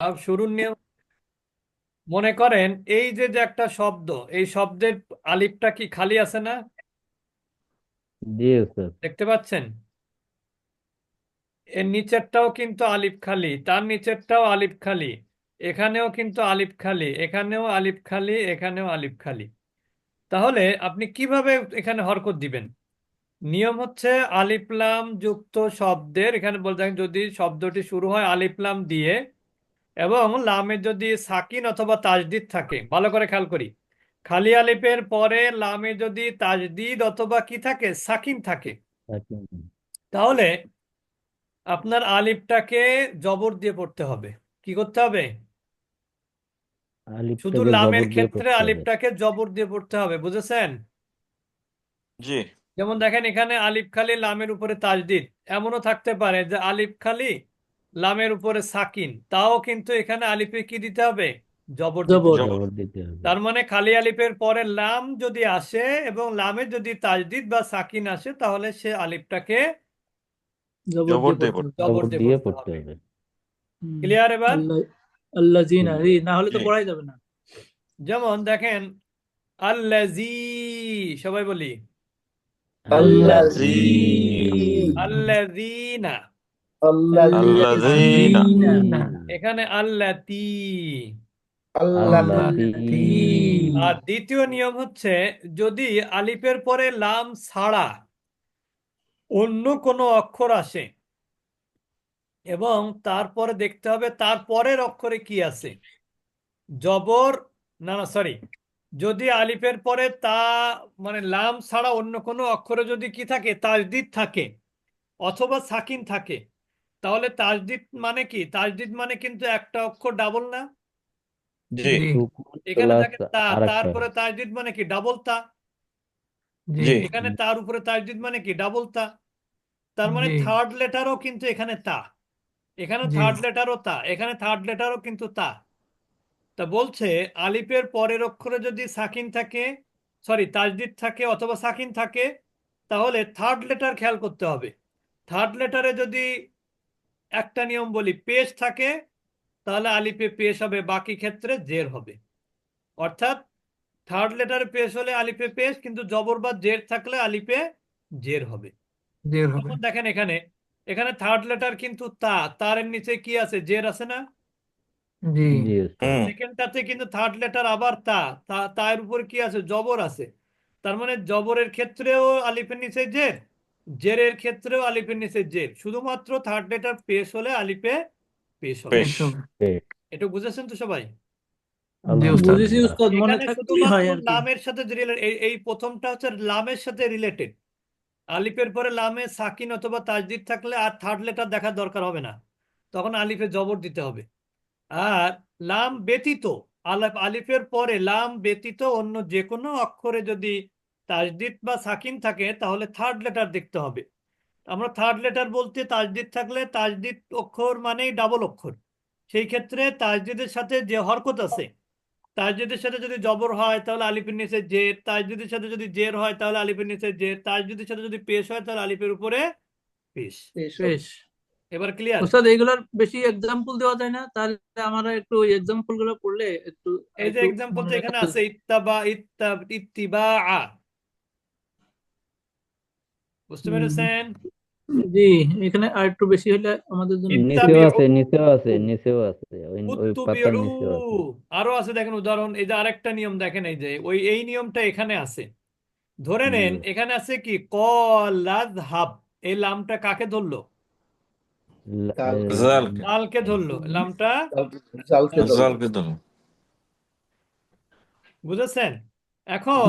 আর শুরুর নিয়ম মনে করেন এই যে যে একটা শব্দ এই শব্দের আলিফটা কি খালি আছে না? জি স্যার। দেখতে পাচ্ছেন? এর নিচেরটাও কিন্তু আলিফ খালি তার নিচেরটাও আলিফ খালি এখানেও কিন্তু আলিফ খালি এখানেও আলিফ খালি এখানেও আলিফ খালি। তাহলে আপনি কীভাবে এখানে হরকত দিবেন? নিয়ম হচ্ছে আলিফ লাম যুক্ত শব্দের এখানে বলতে হয় যদি শব্দটি শুরু হয় আলিফ লাম দিয়ে এবং লামে যদি সাকিন অথবা তাজদিদ থাকে ভালো করে খেয়াল করি। খালি আলিফের পরে লামে যদি তাজদিদ অথবা কি থাকে সাকিন থাকে। তাহলে আপনার আলিফটাকে জবর দিয়ে পড়তে হবে। কি করতে হবে? শুধু লামের ক্ষেত্রে আলিফটাকে জবর দিয়ে পড়তে হবে বুঝেছেন? জি। যেমন দেখেন এখানে আলিফ খালি লামের উপরে তাজদিদ। এমনও থাকতে পারে যে আলিফ খালি লামের উপরে সাকিন। তাও কিন্তু এখানে আলিফে কি দিতে হবে? জবর তার মানে খালি আলিফের পরে লাম যদি আসে এবং লামে যদি তাজদিদ বা সাকিন আসে তাহলে সে আলিফটাকে জবর দিয়ে পড়তে হবে। ক্লিয়ার এবার? আল্লাযিনা না হলে তো পড়াই যাবে না। যেমন দেখেন আল্লাজি সবাই বলি। আল্লাযী। আল্লাযিনা। আল্লাযীনা এখানে আল্লাতি। আল্লাতী। আর দ্বিতীয় নিয়ম হচ্ছে যদি আলিফের পরে লাম ছাড়া অন্য কোনো অক্ষর আসে এবং তারপরে দেখতে হবে তার পরের অক্ষরে কি আছে? জবর না না সরি যদি আলিফের পরে তা মানে লাম ছাড়া অন্য কোনো অক্ষরে যদি কি থাকে? তাজদিদ থাকে অথবা সাকিন থাকে। তাহলে তাজদিদ মানে কি? তাজদিদ মানে কিন্তু একটা অক্ষর ডাবল না? জি। এখানে থাকে তা তারপরে তাজদিদ মানে কি? ডাবল তা? জি। এখানে তার উপরে তাজদিদ মানে কি? ডাবল তা। তার মানে জি। থার্ড লেটারও কিন্তু এখানে তা। এখানে জি। থার্ড লেটারও তা। এখানে থার্ড লেটারও কিন্তু তা। তা বলছে আলিফের পরের অক্ষরে যদি সাকিন থাকে সরি তাজদিদ থাকে অথবা সাকিন থাকে তাহলে থার্ড লেটার খেয়াল করতে হবে। থার্ড লেটারে যদি একটা নিয়ম বলি পেশ থাকে তাহলে আলিফে পেশ হবে বাকি ক্ষেত্রে জের হবে। অর্থাৎ থার্ড লেটারে পেশ হলে আলিফে পেশ কিন্তু জবর বা জের থাকলে আলিফে জের হবে। জের হবে। দেখেন এখানে এখানে থার্ড লেটার কিন্তু তা তার নিচে কি আছে? জের আছে না? জি। সেকেন্ডটাতে কিন্তু থার্ড লেটার আবার তা তা তার উপর কি আছে? জবর আছে। তার মানে জবরের ক্ষেত্রেও আলিফের নিচে জের জেরের ক্ষেত্রেও আলিফের নিচে জের। শুধুমাত্র থার্ড লেটার পেশ হলে আলিফে পেশ হবে। এটা বুঝেছেন তো সবাই? বুঝেছি উস্তাদ মনে এখানে থাকতেই হয় আর কি। লামের সাথে এই এই প্রথমটা হচ্ছে লামের সাথে রিলেটেড আলিফের পরে লামে সাকিন অথবা তাজদিদ থাকলে আর থার্ড লেটার দেখার দরকার হবে না। তখন আলিফে জবর দিতে হবে। আর লাম ব্যতীত আলিফ আলিফের পরে লাম ব্যতীত অন্য যে কোনো অক্ষরে যদি তাজদিদ বা সাকিন থাকে তাহলে থার্ড লেটার দেখতে হবে। আমরা থার্ড লেটার বলতে তাজদিদ থাকলে তাজদিদ অক্ষর মানেই ডাবল অক্ষর। সেই ক্ষেত্রে তাজদিদের সাথে যে হরকত আছে তাজদিদের সাথে যদি জবর হয় তাহলে আলিফের নিচে জের তাজদিদের সাথে যদি জের হয় তাহলে আলিফের নিচে জের তাজদিদের সাথে যদি পেশ হয় তাহলে আলিফের উপরে পেশ। বেশ এবার ক্লিয়ার উস্তাদ এইগুলোর বেশি এক্সাম্পল দেওয়া যায় না তাহলে আমরা একটু এক্সাম্পলগুলো পড়লে একটু এই যে এক্সাম্পল তো এখানে আছে ইত্তাবা ইত্তাব ইত্তিবা বুঝতে পেরেছেন? জি এখানে আর একটু বেশি হলে আমাদের জন্য নিচেও আছে নিচেও আছে নিচেও আছে ওই ওই পাতার নিচেও আছে। আরও আছে দেখেন উদাহরণ এই যে আরেকটা নিয়ম দেখেন এই যে ওই এই নিয়মটা এখানে আছে। ধরে নেন এখানে আছে কি? কলাদ হাব এই লামটা কাকে ধরলো? লা- জাল। লালকে ধরলো। লামটা? জালকে ধরো বুঝেছেন? এখন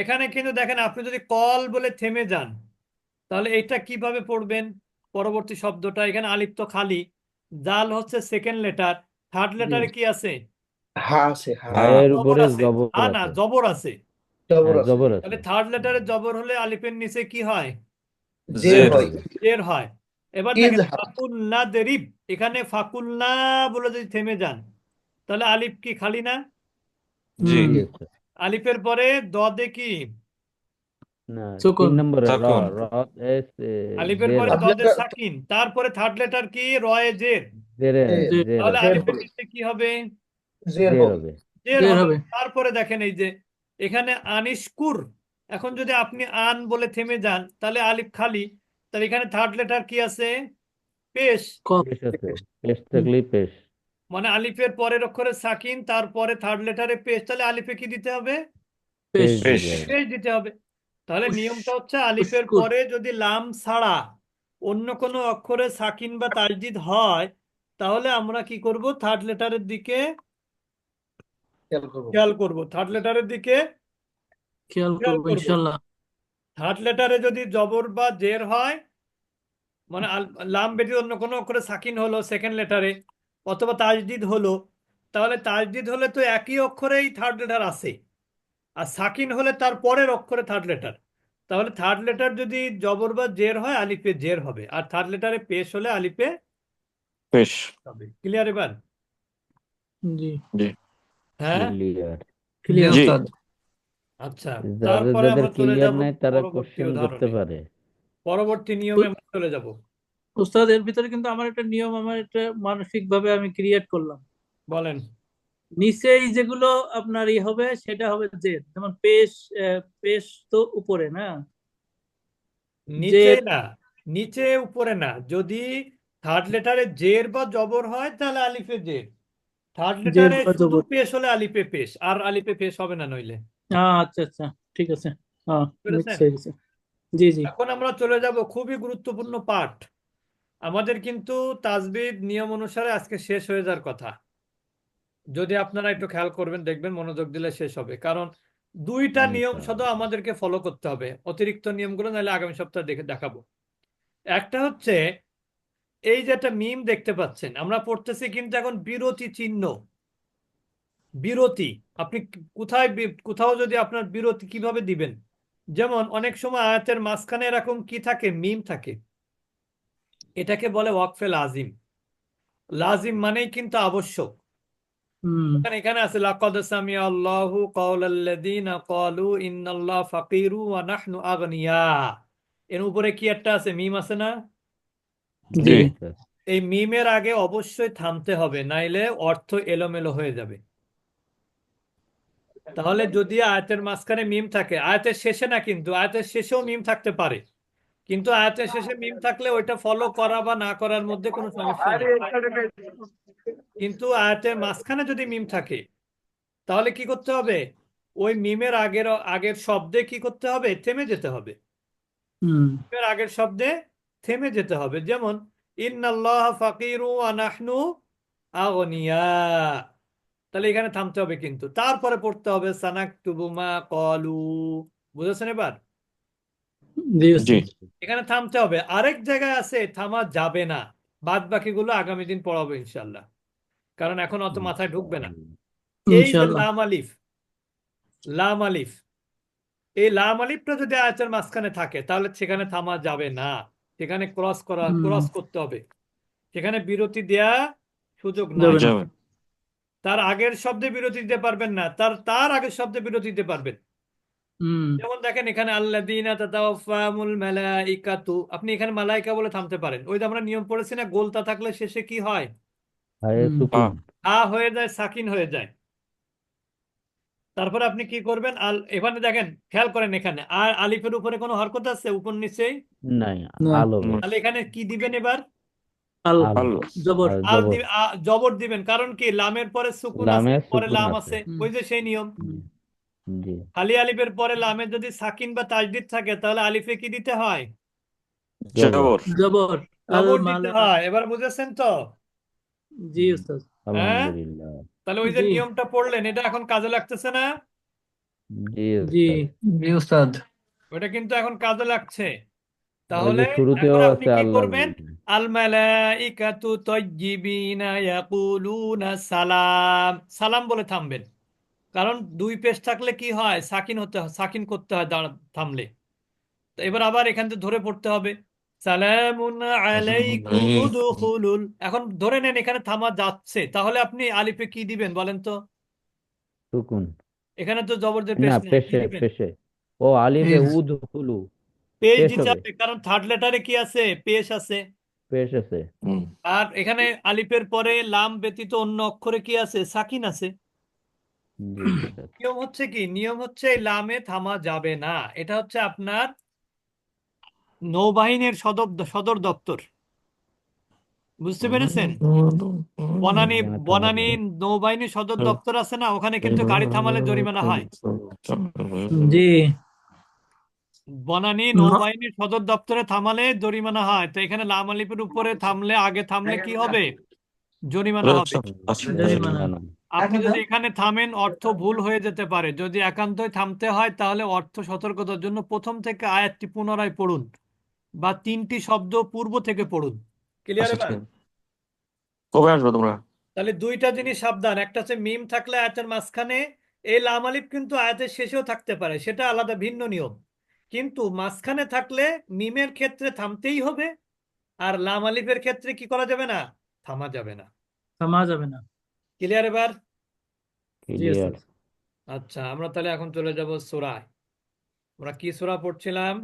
এখানে কিন্তু দেখেন আপনি যদি কল বলে থেমে যান তাহলে এটা কীভাবে পড়বেন? পরবর্তী শব্দটা এখানে আলিফ তো খালি। জাল হচ্ছে সেকেন্ড লেটার থার্ড লেটারে কি আছে? হা আছে হা। জবর উপরে আছে। জবর হ্যাঁ না জবর আছে। জবর আছে। জবর আছে। তাহলে থার্ড লেটারে জবর হলে আলিফের নিচে কি হয়? জের জের। হয়। জের হয়। এবার দেখেন। ফাকুলনা দেরিব। এখানে ফাকুলনা বলে যদি থেমে যান তাহলে আলিফ কি খালি না? জি। আলিফের পরে দদে কি? না সুকুন। তিন নম্বরে র সুকুন। র এস এ, আলিফের জের। পরে আছে। সাকিন তারপরে থার্ড লেটার কি? রয়ে জের। জেরে জের। জের তাহলে হবে আলিফের নিচে কি হবে? জের জের হবে। হবে। জের জের হবে। হবে। তারপরে দেখেন এই যে এখানে আনিশকুর এখন যদি আপনি আন বলে থেমে যান তাহলে আলিফ খালি। তাহলে এখানে থার্ড লেটার কি আছে? পেশ। কফ। পেশ আছে। পেশ। থাকলেই পেশ। মানে আলিফের পরের অক্ষরে সাকিন তারপরে থার্ড লেটারে পেশ। তাহলে আলিফে কি দিতে হবে? পেশ। পেশ দিতে হবে। তাহলে নিয়মটা হচ্ছে আলিফের পরে যদি লাম ছাড়া অন্য কোনো অক্ষরে সাকিন বা তাজদিদ হয় তাহলে আমরা কি করব? থার্ড লেটারের দিকে খেয়াল করব। থার্ড লেটারের দিকে খেয়াল করব করব। থার্ড লেটারে যদি জবর বা জের হয় মানে লাম ব্যতীত অন্য কোনো অক্ষরে সাকিন হলো সেকেন্ড লেটারে অথবা তাজদিদ হলো তাহলে তাজদিদ হলে তো একই অক্ষরেই থার্ড লেটার আসে আর সাকিন হলে তার পরের অক্ষরে থার্ড লেটার তাহলে থার্ড লেটার যদি জবর বা জের হয় আলিফে জের হবে। আর থার্ড লেটারে পেশ হলে আলিফে পেশ। হবে। ক্লিয়ার এবার? জি। হ্যাঁ? ক্লিয়ার ক্লিয়ার জি। আচ্ছা তারপরে আমরা চলে যাব নাই তারা কোশ্চেন করতে পারে। পরবর্তী নিয়মে আমরা চলে যাব। উস্তাদ এর ভিতরে কিন্তু আমার একটা নিয়ম আমার একটা মানসিক ভাবে আমি ক্রিয়েট করলাম। বলেন। নিচেই যেগুলো আপনার ই হবে সেটা হবে জেড যেমন পেশ পেশ তো উপরে না? নিচে না নিচে উপরে না। যদি থার্ড লেটারে জের বা জবর হয় তাহলে আলিফে জের থার্ড লেটারে শুধু পেশ হলে আলিফে পেশ আর আলিফে পেশ হবে না নইলে। হ্যাঁ আচ্ছা আচ্ছা ঠিক আছে। জি জি। এখন আমরা চলে যাব খুবই গুরুত্বপূর্ণ পাঠ আমাদের কিন্তু তাজবিদ নিয়ম অনুসারে আজকে শেষ হয়ে যাওয়ার কথা। যদি আপনারা একটু খেয়াল করবেন দেখবেন মনোযোগ দিলে শেষ হবে। কারণ দুইটা নিয়ম শুধু আমাদেরকে ফলো করতে হবে। অতিরিক্ত নিয়মগুলো নাহলে আগামী সপ্তাহে দেখে দেখাবো। একটা হচ্ছে এই যে একটা মিম দেখতে পাচ্ছেন আমরা পড়তেছি কিন্তু এখন বিরতি চিহ্ন। বিরতি। আপনি কোথায় কোথাও যদি আপনার বিরতি কীভাবে দিবেন? যেমন অনেক সময় আয়াতের মাঝখানে এরকম কি থাকে? মিম থাকে। এটাকে বলে ওয়াকফে লাজিম। লাজিম মানেই কিন্তু আবশ্যক। এখানে এখানে আছে লাকাদ সামিয়া আল্লাহু কাওলাল্লাযীনা ক্বালু ইন্নাল্লাহ ফাকিরু ওয়া নাহনু আগনিয়া। এর উপরে কি একটা আছে? মিম আছে না? জি। জি। এই মিমের আগে অবশ্যই থামতে হবে নাইলে অর্থ এলোমেলো হয়ে যাবে। তাহলে যদি আয়াতের মাঝখানে মিম থাকে আয়াতের শেষে না কিন্তু আয়াতের শেষেও মিম থাকতে পারে। কিন্তু আয়াতের শেষে মিম থাকলে ওইটা ফলো করা বা না করার মধ্যে কোনো সমস্যা নেই। কিন্তু আয়াতের মাঝখানে যদি মিম থাকে তাহলে কি করতে হবে? ওই মিমের আগের আগের শব্দে কি করতে হবে? থেমে যেতে হবে। মিমের আগের শব্দে থেমে যেতে হবে। যেমন ইন্নাল্লাহ ফাকিরু ওয়া আগনিয়া। তাহলে এখানে থামতে হবে কিন্তু। তারপরে পড়তে হবে সানাকতুবু মা ক্বালু। বুঝেছেন এবার? এখানে থামতে হবে। আরেক জায়গায় আছে থামা যাবে না। বাদ বাকিগুলো আগামী দিন পড়াবো ইনশাল্লাহ কারণ এখন অত মাথায় ঢুকবে না। এই যে লাম আলিফ লাম আলিফ এই লাম আলিফটা যদি আয়াতের মাঝখানে থাকে তাহলে সেখানে থামা যাবে না। সেখানে ক্রস করা ক্রস করতে হবে। সেখানে বিরতি দেয়া সুযোগ না। তার আগের শব্দে বিরতি দিতে পারবেন না। তার তার আগের শব্দে বিরতি দিতে পারবেন। যেমন দেখেন এখানে আল্লাযীনা তাতাওয়াফাহুমুল মালাইকাতু। আপনি এখানে মালাইকা বলে থামতে পারেন। ওই যে আমরা নিয়ম পড়েছি না গোলতা থাকলে শেষে কি হয়? হায়ে হুম। সুকুন। আ হয়ে যায় সাকিন হয়ে যায়। তারপরে আপনি কি করবেন? আল এখানে দেখেন খেয়াল করেন এখানে আর আলিফের উপরে কোনো হরকত আছে? উপর নিচেই নাই না। আলো তাহলে এখানে কি দিবেন এবার? আল আলো। জবর। আর আল জবর। দিবে আ- জবর দিবেন। কারণ কি? লামের পরে সুকুন আছে লামে পরে সুকুন লাম আছে। আছে। হুম। ওই যে সেই নিয়ম। জি। খালি আলিফের পরে লামে যদি সাকিন বা তাজদিদ থাকে তাহলে আলিফে কি দিতে হয়? জবর। জবর। আল জবর। দিতে মালা হয়। এবার বুঝেছেন তো? জি উস্তাদ। আলহামদুলিল্লাহ। তাহলে ওই যে জি। নিয়মটা পড়লেন এটা এখন কাজে লাগতেছে না? জি জি উস্তাদ। জি উস্তাদ। ওটা কিন্তু এখন কাজে লাগছে। ওই তাহলে যে শুরুতেও এখন আপনি আছে কি আল্লাহ করবেন? আল মালাইকাতু তাইয়্যিবিনা ইয়াকুলুনা সালাম। সালাম বলে থামবেন। কারণ দুই পেশ থাকলে কি হয়? সাকিন হতে হয় সাকিন করতে হয় দাঁড়া থামলে। তো এবার আবার এখান থেকে ধরে পড়তে হবে। সালামুন আলাইকুম উদখুলুল এখন ধরে নেন এখানে থামা যাচ্ছে। তাহলে আপনি আলিফে কি দিবেন বলেন তো? সুকুন। এখানে তো জবরদের না পেশ নেই কি পেশে দিবেন? পেশে ও আলিফে পেশ। উদখুলু। পেশ পেশ দিতে হবে। হবে কারণ থার্ড লেটারে কি আছে? পেশ আছে। পেশ আছে। হুম। আর এখানে আলিফের পরে লাম ব্যতীত অন্য অক্ষরে কি আছে? সাকিন আছে। জি নিয়ম হচ্ছে কি? নিয়ম হচ্ছে এই লামে থামা যাবে না। এটা হচ্ছে আপনার নৌবাহিনীর সদর সদর দপ্তর। বুঝতে পেরেছেন? বনানী বনানী যাবে। নৌবাহিনীর সদর দপ্তর আছে না? ওখানে কিন্তু গাড়ি থামালে জরিমানা হয়। জি। বনানী ন- নৌবাহিনীর সদর দপ্তরে থামালে জরিমানা হয়। তো এখানে লাম আলিফের উপরে থামলে আগে থামলে কি হবে? জরিমানা হবে। জরিমানা। না, না। আপনি যদি এখানে থামেন অর্থ ভুল হয়ে যেতে পারে। যদি একান্তই থামতে হয় তাহলে অর্থ সতর্কতার জন্য প্রথম থেকে আয়াতটি পুনরায় পড়ুন। বা তিনটি শব্দ পূর্ব থেকে পড়ুন। ক্লিয়ার এবার? কবে আসবে তোমরা? তাহলে দুইটা জিনিস সাবধান। একটা হচ্ছে মিম থাকলে আয়াতের মাঝখানে এই লাম আলিফ কিন্তু আয়াতের শেষেও থাকতে পারে সেটা আলাদা ভিন্ন নিয়ম। কিন্তু মাঝখানে থাকলে মিমের ক্ষেত্রে থামতেই হবে আর লাম আলিফের ক্ষেত্রে কি করা যাবে না? থামা যাবে না। থামা যাবে না। ক্লিয়ার এবার? ক্লিয়ার আচ্ছা আমরা তাহলে এখন চলে যাব সূরায়। আমরা কি সূরা পড়ছিলাম?